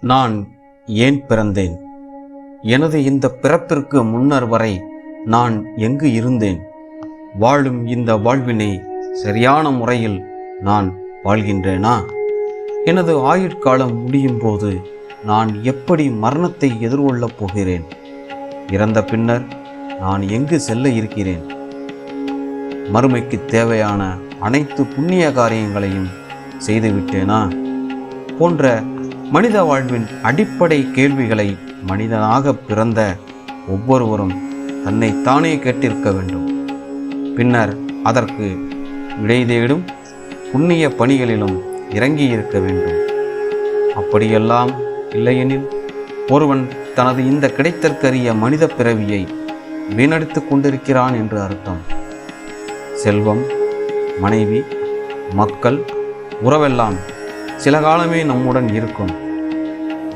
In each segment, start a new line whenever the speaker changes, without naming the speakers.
நான் ஏன் பிறந்தேன்? எனது இந்த பிறப்பிற்கு முன்னர் வரை நான் எங்கு இருந்தேன்? வாழும் இந்த வாழ்வினை சரியான முறையில் நான் வாழ்கின்றேனா? எனது ஆயுட்காலம் முடியும் போது நான் எப்படி மரணத்தை எதிர்கொள்ளப் போகிறேன்? இறந்த பின்னர் நான் எங்கு செல்ல இருக்கிறேன்? மறுமைக்கு தேவையான அனைத்து புண்ணிய காரியங்களையும் செய்துவிட்டேனா? போன்ற மனித வாழ்வின் அடிப்படை கேள்விகளை மனிதனாக பிறந்த ஒவ்வொருவரும் தன்னை தானே கேட்டிருக்க வேண்டும். பின்னர் அதற்கு விடை தேடும் புண்ணிய பணிகளிலும் இறங்கி இருக்க வேண்டும். அப்படியெல்லாம் இல்லையெனில் ஒருவன் தனது இந்த கிடைத்தற்கரிய மனித பிறவியை வீணடித்துக் கொண்டிருக்கிறான் என்று அர்த்தம். செல்வம் மனைவி மக்கள் உறவெல்லாம் சில காலமே நம்முடன் இருக்கும்.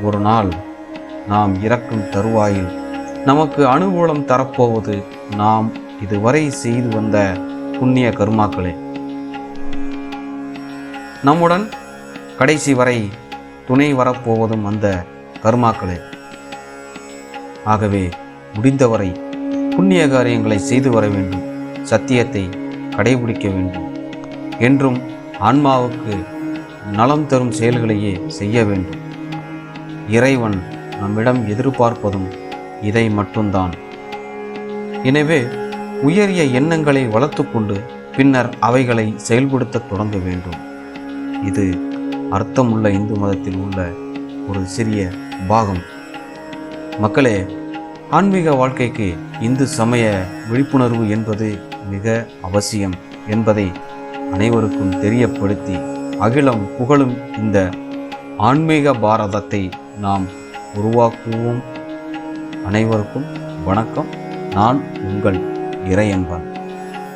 ஒரு நாள் நாம் இறக்கும் தருவாயில் நமக்கு அனுகூலம் தரப்போவது நாம் இதுவரை செய்து வந்த புண்ணிய கர்மாக்களே. நம்முடன் கடைசி வரை துணை வரப்போவதும் அந்த கர்மாக்களே. ஆகவே முடிந்தவரை புண்ணிய காரியங்களை செய்து வர வேண்டும். சத்தியத்தை கடைபிடிக்க வேண்டும். என்றும் ஆன்மாவுக்கு நலம் தரும் செயல்களையே செய்ய வேண்டும். இறைவன் நம்மிடம் எதிர்பார்ப்பதும் இதை மட்டும்தான். எனவே உயரிய எண்ணங்களை வளர்த்துக்கொண்டு பின்னர் அவைகளை செயல்படுத்த தொடங்க வேண்டும். இது அர்த்தமுள்ள இந்து மதத்தில் உள்ள ஒரு சிறிய பாகம். மக்களே ஆன்மீக வாழ்க்கைக்கு இந்து சமய விழிப்புணர்வு என்பது மிக அவசியம் என்பதை அனைவருக்கும் தெரியப்படுத்தி அகிலம் புகழும் இந்த ஆன்மீக பாரதத்தை நாம் உருவாக்குவோம். அனைவருக்கும் வணக்கம். நான் உங்கள் இறையன்பன்.